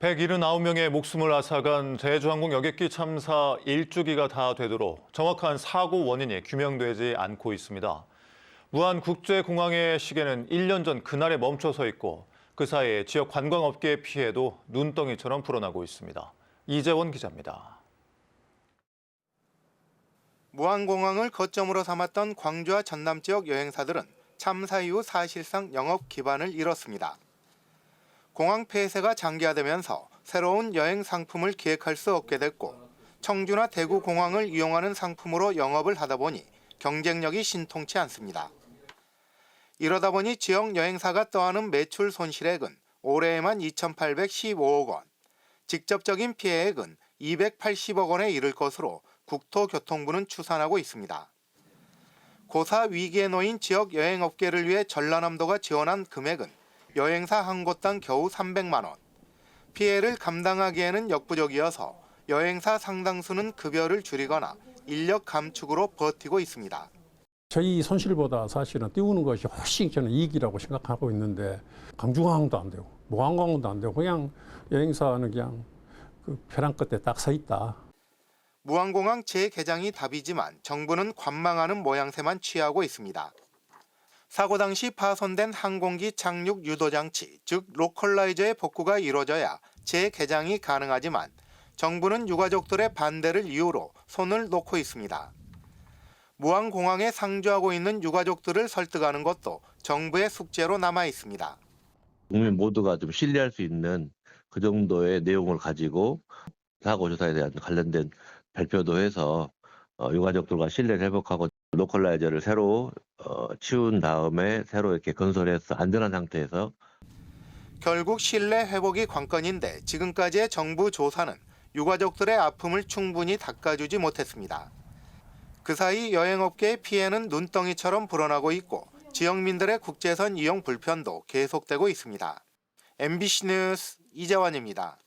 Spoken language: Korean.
179명의 목숨을 앗아간 제주항공 여객기 참사 일주기가 다 되도록 정확한 사고 원인이 규명되지 않고 있습니다. 무안국제공항의 시계는 1년 전 그날에 멈춰서 있고 그 사이에 지역 관광업계의 피해도 눈덩이처럼 불어나고 있습니다. 이재원 기자입니다. 무안공항을 거점으로 삼았던 광주와 전남 지역 여행사들은 참사 이후 사실상 영업 기반을 잃었습니다. 공항 폐쇄가 장기화되면서 새로운 여행 상품을 기획할 수 없게 됐고 청주나 대구 공항을 이용하는 상품으로 영업을 하다 보니 경쟁력이 신통치 않습니다. 이러다 보니 지역 여행사가 떠안은 매출 손실액은 올해에만 2,815억 원, 직접적인 피해액은 280억 원에 이를 것으로 국토교통부는 추산하고 있습니다. 고사 위기에 놓인 지역 여행업계를 위해 전라남도가 지원한 금액은 여행사 한 곳당 겨우 300만 원. 피해를 감당하기에는 역부족이어서 여행사 상당수는 급여를 줄이거나 인력 감축으로 버티고 있습니다. 저희 손실보다 사실은 띄우는 것이 훨씬 저는 이익이라고 생각하고 있는데 강주공항도 안 되고 모항공항도 안 되고 그냥 여행사는 그냥 그 벼랑 끝에 딱 서 있다. 무안공항 재개장이 답이지만 정부는 관망하는 모양새만 취하고 있습니다. 사고 당시 파손된 항공기 착륙 유도 장치, 즉 로컬라이저의 복구가 이루어져야 재개장이 가능하지만 정부는 유가족들의 반대를 이유로 손을 놓고 있습니다. 무안공항에 상주하고 있는 유가족들을 설득하는 것도 정부의 숙제로 남아 있습니다. 국민 모두가 좀 신뢰할 수 있는 그 정도의 내용을 가지고 사고 조사에 대한 관련된 발표도 해서 어, 유가족들과 신뢰를 회복하고 로컬라이저를 새로 어, 치운 다음에 새로 이렇게 건설해서 안전한 상태에서 결국 신뢰 회복이 관건인데 지금까지의 정부 조사는 유가족들의 아픔을 충분히 닦아주지 못했습니다. 그 사이 여행업계의 피해는 눈덩이처럼 불어나고 있고 지역민들의 국제선 이용 불편도 계속되고 있습니다. MBC 뉴스 이재환입니다.